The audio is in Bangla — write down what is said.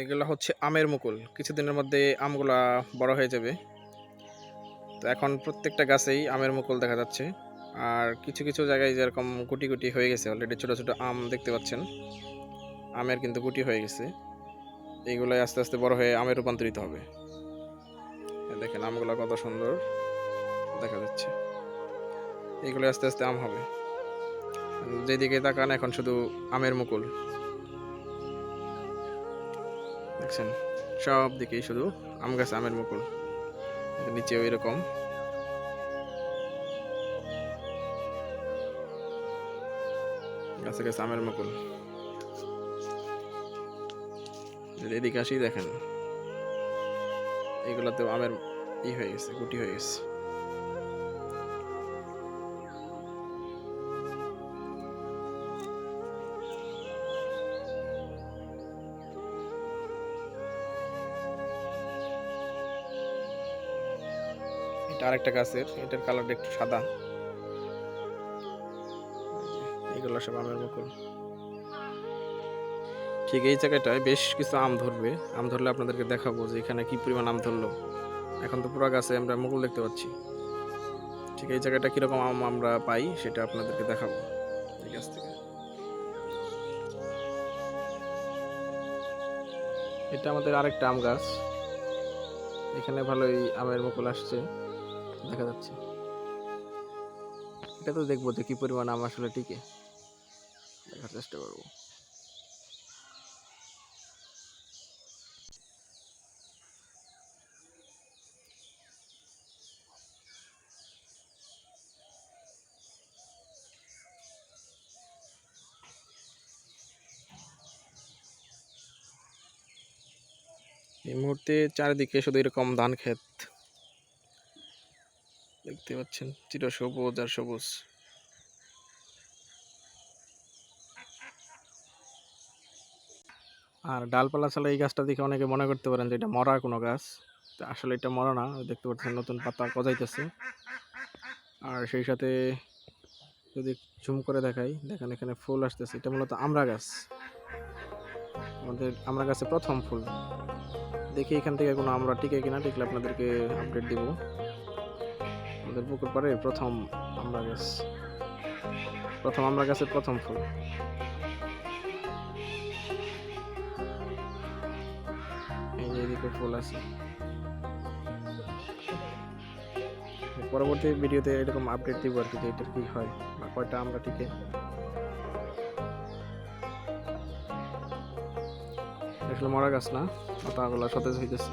এগুলো হচ্ছে আমের মুকুল। কিছুদিনের মধ্যে আমগুলা বড় হয়ে যাবে। তো এখন প্রত্যেকটা গাছেই আমের মুকুল দেখা যাচ্ছে। আর কিছু কিছু জায়গায় যেরকম গুটি গুটি হয়ে গেছে অলরেডি ছোটো ছোটো আম দেখতে পাচ্ছেন। আমের কিন্তু গুটি হয়ে গেছে। এইগুলোই আস্তে আস্তে বড় হয়ে আমের রূপান্তরিত হবে। দেখেন আমগুলো কত সুন্দর দেখা যাচ্ছে। এগুলো আস্তে আস্তে আম হবে। যেদিকে তাকান এখন শুধু আমের মুকুল। দেখছেন, সব দিকেই শুধু আম গাছ, আমের মুকুল। নিচেও এরকম। গাছে গাছে আমের মুকুল। যদি এদিকে আসি দেখেন, এগুলাতেও আমের ই হয়ে গেছে, গুটি হয়ে গেছে। এটা আরেকটা গাছের, এটার কালারটা একটু সাদা। এগুলো সব আমের মুকুল। ঠিক এই জায়গাটায় বেশ কিছু আম ধরবে। আম ধরলে আপনাদেরকে দেখাবো যে এখানে কি পরিমাণ আম ধরলো। এখন তো পুরো গাছে আমরা মুকুল দেখতে পাচ্ছি। ঠিক এই জায়গাটা কীরকম আম আমরা পাই সেটা আপনাদেরকে দেখাবো। এই গাছ থেকে। এটা আমাদের আরেকটা আম গাছ। এখানে ভালোই আমের মুকুল আসছে। দেখা যাচ্ছে। এটা তো দেখব যে কি পরিমাণ আম আসলে টিকে। দেখার চেষ্টা করব। এই মুহূর্তে চারিদিকে শুধু এরকম ধান ক্ষেত দেখতে পাচ্ছেন, চির সবুজ আর সবুজ। আর ডালপালা ছাড়া এই গাছটা দেখে অনেকে মনে করতে পারেন যে এটা মরা কোনো গাছ। আসলে এটা মরা না, দেখতে পাচ্ছেন নতুন পাতা গজাইতেছে। আর সেই সাথে যদি ঝুম করে দেখাই, দেখেন এখানে ফুল আসতেছে। এটা মূলত আমরা গাছ। আমাদের, আমরা গাছে প্রথম ফুল। দেখি এখান থেকে কোনো আমরা টিকে কিনা টিকলে আপনাদেরকে আপডেট দিব। আমাদের পুকুর পাড়ে প্রথম আমরা গাছ, প্রথম আমরা গাছের প্রথম ফুল। এদিকে ফুল আছে। পরবর্তী ভিডিওতে এরকম আপডেট দিব আর কি যে এটার কি হয় বা কয়টা আমরা টিকে। আসলে মরা গাছ না, পাতাগুলো সতেজ হইতেছে।